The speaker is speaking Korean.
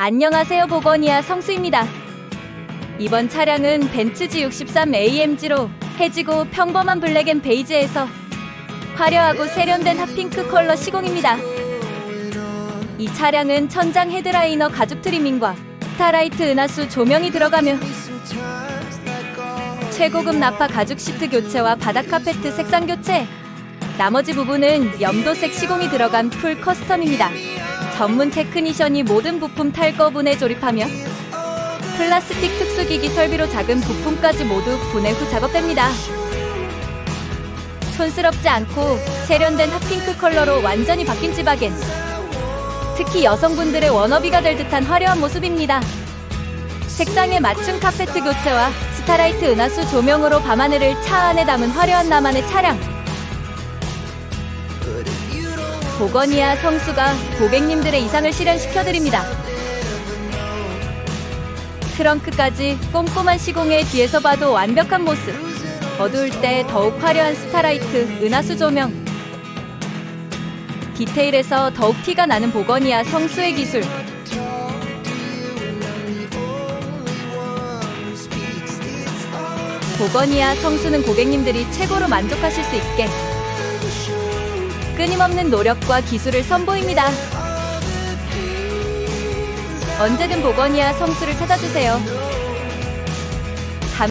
안녕하세요 보거니아 성수입니다. 이번 차량은 벤츠 G63 AMG로 해지고 평범한 블랙 앤 베이지에서 화려하고 세련된 핫핑크 컬러 시공입니다. 이 차량은 천장 헤드라이너 가죽 트리밍과 스타라이트 은하수 조명이 들어가며 최고급 나파 가죽 시트 교체와 바닥 카페트 색상 교체 나머지 부분은 염도색 시공이 들어간 풀 커스텀입니다. 전문 테크니션이 모든 부품 탈거분해 조립하며 플라스틱 특수기기 설비로 작은 부품까지 모두 분해 후 작업됩니다. 촌스럽지 않고 세련된 핫핑크 컬러로 완전히 바뀐 지바겐. 특히 여성분들의 워너비가 될 듯한 화려한 모습입니다. 색상에 맞춘 카페트 교체와 스타라이트 은하수 조명으로 밤하늘을 차 안에 담은 화려한 나만의 차량. 보거니아 성수가 고객님들의 이상을 실현시켜드립니다. 트렁크까지 꼼꼼한 시공에 뒤에서 봐도 완벽한 모습. 어두울 때 더욱 화려한 스타라이트, 은하수 조명. 디테일에서 더욱 티가 나는 보거니아 성수의 기술. 보거니아 성수는 고객님들이 최고로 만족하실 수 있게 끊임없는 노력과 기술을 선보입니다. 언제든 보거니아 성수를 찾아주세요.